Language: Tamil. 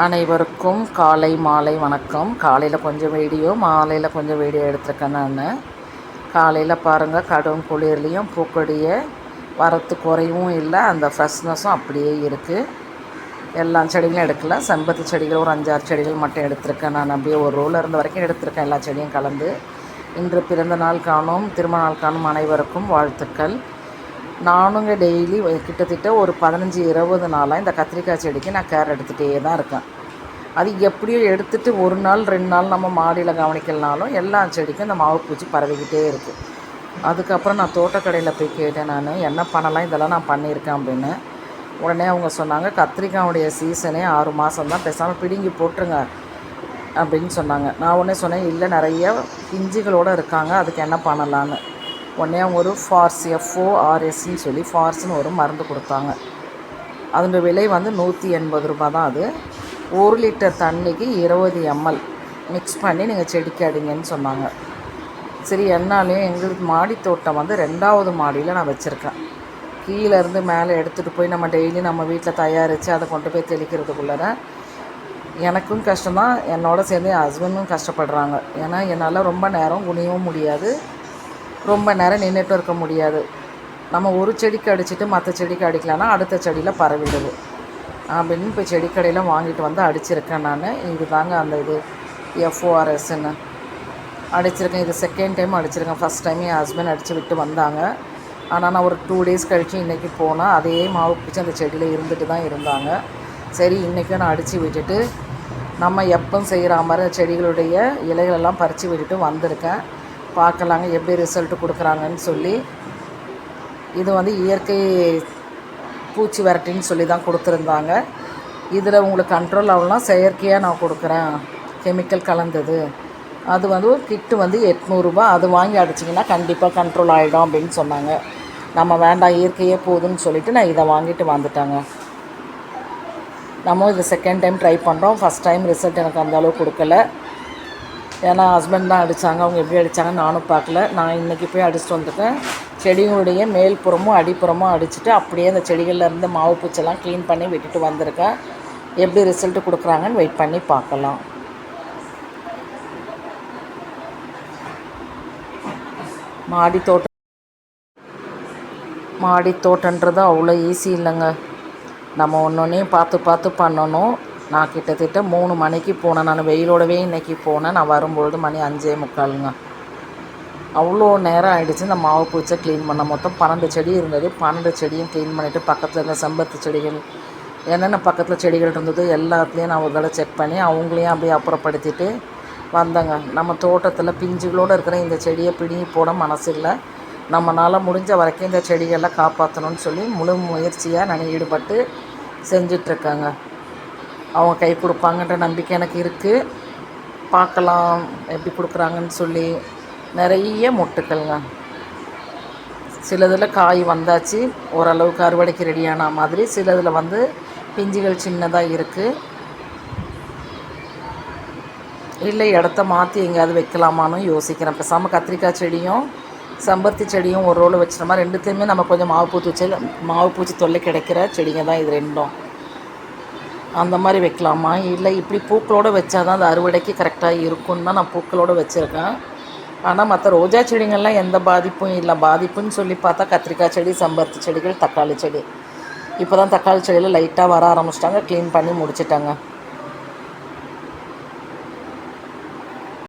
அனைவருக்கும் காலை மாலை வணக்கம். காலையில் கொஞ்சம் வீடியோ மாலையில் கொஞ்சம் வீடியோ எடுத்துருக்கேன் நான். காலையில் பாருங்கள் கடும் குளிர்லேயும் பூக்கொடியை வரத்து குறைவும் இல்லை அந்த ஃப்ரெஷ்னஸும் அப்படியே இருக்குது எல்லா செடிகளும் எடுக்கல செம்பருத்தி செடிகள் ஒரு அஞ்சாறு செடிகள் மட்டும் எடுத்திருக்கேன் நான். அப்படியே ஒரு ரோவில் இருந்த வரைக்கும் எடுத்திருக்கேன் எல்லா செடியும் கலந்து. இன்று பிறந்த நாள் காணும் திருமண நாள் காணும் அனைவருக்கும் வாழ்த்துக்கள். நானுங்க டெய்லி கிட்டத்தட்ட ஒரு பதினஞ்சு இருபது நாளாக இந்த கத்திரிக்காய் செடிக்கு நான் கேர் எடுத்துகிட்டே தான் இருக்கேன். அது எப்படியோ எடுத்துகிட்டு ஒரு நாள் ரெண்டு நாள் நம்ம மாடியில் கவனிக்கலனாலும் எல்லா செடிக்கும் இந்த மாவு பூச்சி பரவிக்கிட்டே இருக்குது அதுக்கப்புறம் நான் தோட்டக்கடையில் போய் கேட்டேன் நான் என்ன பண்ணலாம்? இதெல்லாம் நான் பண்ணியிருக்கேன் அப்படின்னு. உடனே அவங்க சொன்னாங்க கத்திரிக்காயுடைய சீசனே ஆறு மாதம் தான் பேசாமல் பிடுங்கி போட்டுருங்க அப்படின்னு சொன்னாங்க. நான் உடனே சொன்னேன் இல்லை நிறைய பிஞ்சுகளோடு இருக்காங்க அதுக்கு என்ன பண்ணலான்னு உடனே அவங்க ஒரு ஃபார்ஸ் எஃப்ஓஆர்எஸ்ன்னு சொல்லி ஃபார்ஸ்னு ஒரு மருந்து கொடுத்தாங்க. அதோட விலை வந்து நூற்றி எண்பது ரூபா தான் அது. ஒரு லிட்டர் தண்ணிக்கு இருபது எம்எல். மிக்ஸ் பண்ணி நீங்கள் செடிக்கு அடிங்கன்னு சொன்னாங்க. சரி என்னாலையும் எங்களுக்கு மாடி தோட்டம் வந்து ரெண்டாவது மாடியில் நான் வச்சுருக்கேன். கீழேருந்து மேலே எடுத்துகிட்டு போய் நம்ம டெய்லி நம்ம வீட்டில் தயாரித்து அதை கொண்டு போய் தெளிக்கிறதுக்குள்ளே எனக்கும் கஷ்டம்தான். என்னோட சேர்ந்து என் ஹஸ்பண்டும் கஷ்டப்படுறாங்க. ஏன்னா என்னால் ரொம்ப நேரம் குனியவும் முடியாது. ரொம்ப நேரம் நின்றுட்டு இருக்க முடியாது. நம்ம ஒரு செடிக்கு அடிச்சுட்டு மற்ற செடிக்கு அடிக்கலான்னா அடுத்த செடியில் பரவிடுது. அப்படின்னு இப்போ செடிக்கடையில் வாங்கிட்டு வந்து அடிச்சிருக்கேன் நான். இது தாங்க அந்த இது எஃப்ஓஆர்எஸ்ன்னு அடிச்சிருக்கேன். இது செகண்ட் டைம் அடிச்சிருக்கேன். ஃபஸ்ட் டைம் என் ஹஸ்பண்ட் அடித்து விட்டு வந்தாங்க. ஆனால் நான் ஒரு டூ டேஸ் கழித்து இன்றைக்கி போனால் அதே மாவு பிடிச்சி அந்த செடியில் இருந்துட்டு தான் இருந்தாங்க. சரி இன்றைக்கும் நான் அடித்து விட்டுட்டு நம்ம எப்பவும் செய்கிற மாதிரி செடிகளுடைய இலைகளெல்லாம் பறித்து விட்டுட்டு வந்திருக்கேன். பார்க்கலாங்க எப்படி ரிசல்ட் கொடுக்குறாங்கன்னு சொல்லி. இது வந்து இயற்கை பூச்சி விரட்டின்னு சொல்லி தான் கொடுத்துருந்தாங்க. இதில் உங்களுக்கு கண்ட்ரோல் ஆகலாம் செயற்கையாக நான் கொடுக்குறேன். கெமிக்கல் கலந்தது. அது வந்து கிட்டு வந்து எட்நூறுபா. அது வாங்கி அடிச்சிங்கன்னா கண்டிப்பாக கண்ட்ரோல் ஆகிடும் அப்படின்னு சொன்னாங்க. நம்ம வேண்டாம் இயற்கையே போதுன்னு சொல்லிவிட்டு நான் இதை வாங்கிட்டு வந்துட்டேங்க. நம்ம இது செகண்ட் டைம் ட்ரை பண்ணுறோம் ஃபஸ்ட் டைம் ரிசல்ட் எனக்கு அந்தளவு கொடுக்கல. ஏன்னா ஹஸ்பண்ட் தான் அடித்தாங்க அவங்க எப்படி அடித்தாங்கன்னு நானும் பார்க்கல. நான் இன்றைக்கி போய் அடிச்சுட்டு வந்துட்டேன். செடிகளுடைய மேல்புறமும் அடிப்புறமும் அடிச்சுட்டு அப்படியே அந்த செடிகளில் இருந்து மாவு பூச்செல்லாம் க்ளீன் பண்ணி விட்டுட்டு வந்திருக்கேன். எப்படி ரிசல்ட்டு கொடுக்குறாங்கன்னு வெயிட் பண்ணி பார்க்கலாம். மாடி தோட்டம். மாடி தோட்டன்றது அவ்வளோ ஈஸி இல்லைங்க. நம்ம ஒன்று ஒன்றையும் பார்த்து பார்த்து பண்ணணும். நான் கிட்டத்தட்ட மூணு மணிக்கு போனேன். நான் வெயிலோடவே இன்றைக்கி போனேன். நான் வரும்பொழுது மணி அஞ்சே முக்காலுங்க. அவ்வளோ நேரம் ஆகிடுச்சு இந்த மாவு பூச்சை க்ளீன் பண்ண. மொத்தம் பன்னெண்டு செடி இருந்தது. பன்னெண்டு செடியும் க்ளீன் பண்ணிவிட்டு பக்கத்தில் இருந்த செம்பருத்தி செடிகள் என்னென்ன பக்கத்தில் செடிகள் இருந்ததோ எல்லாத்துலேயும் நான் ஒரு தடவை செக் பண்ணி அவங்களையும் அப்படியே அப்புறப்படுத்திட்டு வந்தேங்க. நம்ம தோட்டத்தில் பிஞ்சுகளோடு இருக்கிற இந்த செடியை பிடுங்கி போட மனசு இல்லை. நம்மளால் முடிஞ்ச வரைக்கும் இந்த செடிகளை காப்பாற்றணும்னு சொல்லி முழு முயற்சியாக நான் ஈடுபட்டு செஞ்சிட்ருக்கேங்க அவங்க கை கொடுப்பாங்கன்ற நம்பிக்கை எனக்கு இருக்குது பார்க்கலாம் எப்படி கொடுக்குறாங்கன்னு சொல்லி நிறைய மொட்டுக்கள்ங்க. சிலதில் காய் வந்தாச்சு ஓரளவுக்கு அறுவடைக்கு ரெடியான மாதிரி. சிலதில் வந்து பிஞ்சுகள் சின்னதாக இருக்குது இல்லை இடத்த மாற்றி எங்கேயாவது வைக்கலாமான்னு யோசிக்கிறேன். பேசாமல் கத்திரிக்காய் செடியும் செம்பருத்தி செடியும் ஒரு ரோல் வச்சுற ரெண்டுத்தையுமே நம்ம கொஞ்சம் மாவு பூச்சி வச்சு மாவு பூச்சி தொல்லை கிடைக்கிற செடிங்க தான் இது ரெண்டும். அந்த மாதிரி வைக்கலாமா? இல்லை இப்படி பூக்களோடு வச்சா தான் அது அறுவடைக்கு கரெக்டாக இருக்கும்னு தான் நான் பூக்களோடு வச்சுருக்கேன். ஆனால் மற்ற ரோஜா செடிங்கள்லாம் எந்த பாதிப்பும் இல்லை. பாதிப்புன்னு சொல்லி பார்த்தா கத்திரிக்காய் செடி செம்பருத்தி செடிகள் தக்காளி செடி. இப்போ தான் தக்காளி செடியில் லைட்டாக வர ஆரம்பிச்சிட்டாங்க. க்ளீன் பண்ணி முடிச்சிட்டாங்க.